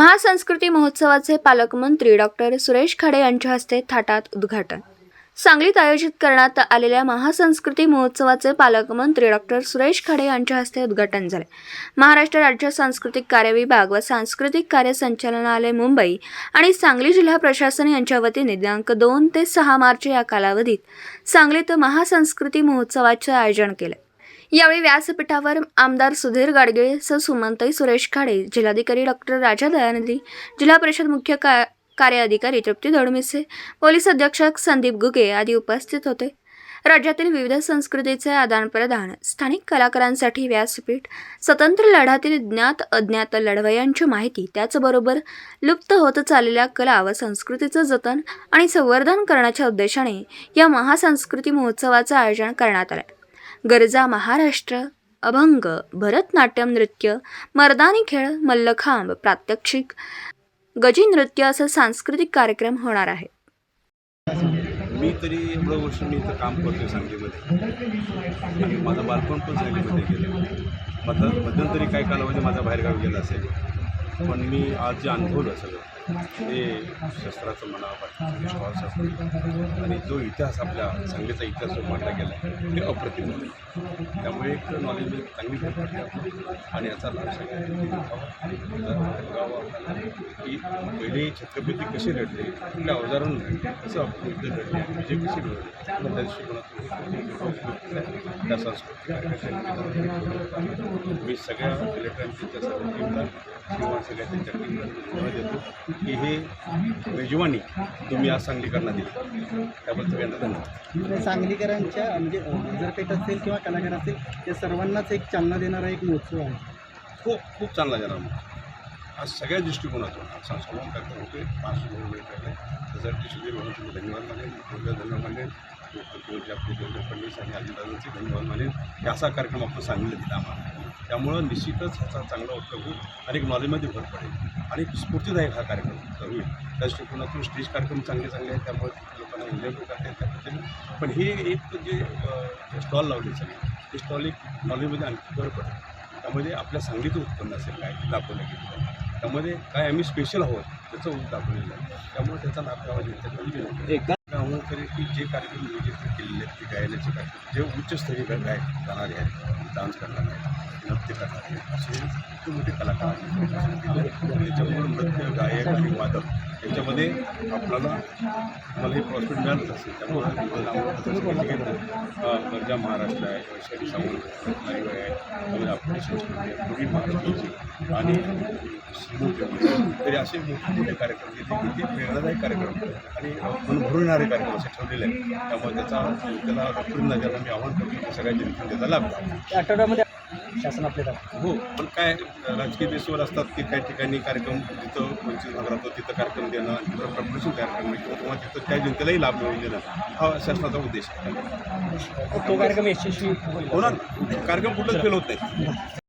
महासंस्कृती महोत्सवाचे पालकमंत्री डॉक्टर सुरेश खाडे यांच्या हस्ते थाटात उद्घाटन. सांगलीत आयोजित करण्यात आलेल्या महासंस्कृती महोत्सवाचे पालकमंत्री डॉक्टर सुरेश खाडे यांच्या हस्ते उद्घाटन झाले. महाराष्ट्र राज्य सांस्कृतिक कार्य विभाग व सांस्कृतिक कार्य संचालनालय मुंबई आणि सांगली जिल्हा प्रशासन यांच्या वतीने दिनांक दोन ते सहा मार्च या कालावधीत सांगलीत महासंस्कृती महोत्सवाचे आयोजन केले. यावेळी व्यासपीठावर आमदार सुधीर गाडगे स सुमंतई सुरेश खाडे जिल्हाधिकारी डॉक्टर राजा दयानंदी जिल्हा परिषद मुख्य का कार्य अधिकारी तृप्ती धडमिसे पोलीस अधीक्षक संदीप गुगे आदी उपस्थित होते. राज्यातील विविध संस्कृतीचे आदानप्रदान स्थानिक कलाकारांसाठी व्यासपीठ स्वतंत्र लढ्यातील ज्ञात अज्ञात लढवयांची माहिती त्याचबरोबर लुप्त होत चाललेल्या कला व संस्कृतीचं जतन आणि संवर्धन करण्याच्या उद्देशाने या महासंस्कृती महोत्सवाचं आयोजन करण्यात आलं गरजा महाराष्ट्र अभंग भरतनाट्यम नृत्य मर्दानी खेळ मल्लखांब प्रात्यक्षिक गजी नृत्य असं सांस्कृतिक कार्यक्रम होणार आहेत मी तरी एवढं वर्ष मी इथं काम करतो सांगलीमध्ये. आणि माझं बालपण पण सांगलीमध्ये गेलं. मध्य मध्यंतरी काही कालावधी माझा बाहेरगावी गेला असेल. पण मी आज जे अनुभवलं सगळं ते शस्त्राचं म्हणा बाकी शस्त्र आणि जो इतिहास आपल्या सांगलीचा इतिहास जो मांडला गेला ते अप्रतिम आहे. त्यामुळे एक नॉलेज चांगली भेट आणि याचा लाभ सगळ्यांनी की पहिले छत्रपती कसे लढले कुठल्या अवजारून लढले कसं युद्ध लढले म्हणजे कसे मिळवले त्या दृष्टिकोनातून त्या संस्कृती मी सगळ्या कलेक्टरांच्या सर्व टीमला किंवा सगळ्या त्यांच्या टीमला धन्यवाद देतो की हे मेजवानी तुम्ही आज सांगलीकरांना दिली. त्याबद्दल सगळ्यांना धन्यवाद. सांगलीकरांच्या म्हणजे जर बाजारपेठ असेल किंवा कलाकार असेल या सर्वांनाच एक चालना देणारा एक महोत्सव आहे. खूप खूप चांगला झाला मग. आज सगळ्या दृष्टिकोनातून असा संवाद करता होते पाच वेळ ठरले त्यासाठी सुधीर भाऊंचे धन्यवाद मानेन मुख्यमंत्री धन्यवाद मानेन मुख्यमंत्री आपले देवेंद्र फडणवीस आणि अजितदादांचे धन्यवाद मानेन की असा कार्यक्रम आपण सांगितलं दिला आम्हाला. त्यामुळं निश्चितच ह्याचा चांगला उपयोग होईल अनेक नॉलेजमध्ये भर पडेल. आणि स्फूर्तीदायक हा कार्यक्रम होईल त्या दृष्टिकोनातून स्टेज कार्यक्रम चांगले चांगले आहेत त्यामुळे पण करता येईल त्या पद्धतीने पण हे एक जे स्टॉल लावले सगळे ते स्टॉल एक नॉलेजमध्ये आणखी भर पडेल. त्यामध्ये आपल्या सांगलीचं उत्पन्न असेल काय दाखवलं गेलं. त्यामध्ये काय आम्ही स्पेशल आहोत त्याचं दाखवलेलं आहे त्यामुळे त्याचा लाभ गावा जनतेला एकदा गावं तरी की जे कार्यक्रम नियोजित केलेले आहेत ते गायनाचे कार्यक्रम जे उच्चस्तरीय गाय जाणारे आहेत डान्स करणारे आहेत नृत्य करणारे आहेत असे खूप मोठे कलाकार आहेत. त्याच्यामुळे नृत्य गायक आणि वादक याच्यामध्ये आपल्याला मला हे प्रॉफिट मिळालंच असेल. त्यामुळे गरजा महाराष्ट्र आहे वैशाली सावंत रत्नागिरी आहे त्यामुळे आपली संस्कृती आहे पूर्वी महाराष्ट्राची आणि तरी असे मोठे मोठे कार्यक्रम घेतले की ते प्रेरणादायक कार्यक्रम आणि मन भरून कार्यक्रम असे ठेवलेले आहेत. त्यामुळे त्याचा त्याला डॉक्टर ज्याला मी आव्हान करतो की सगळ्या जनतेने त्याचा लाभ आठवड्यामध्ये शासन आपल्याला हो पण काय राजकीय बेसवर असतात की काही ठिकाणी कार्यक्रम जिथं वंचित भाग राहतो तिथं कार्यक्रम देणं तिथं प्रमोशन करणं किंवा किंवा तिथं त्या जनतेलाही लाभ मिळवून देणं हा शासनाचा उद्देश आहे. तो कार्यक्रम यशस्वी होणार ना. कार्यक्रम कुठंच फेल होत नाही.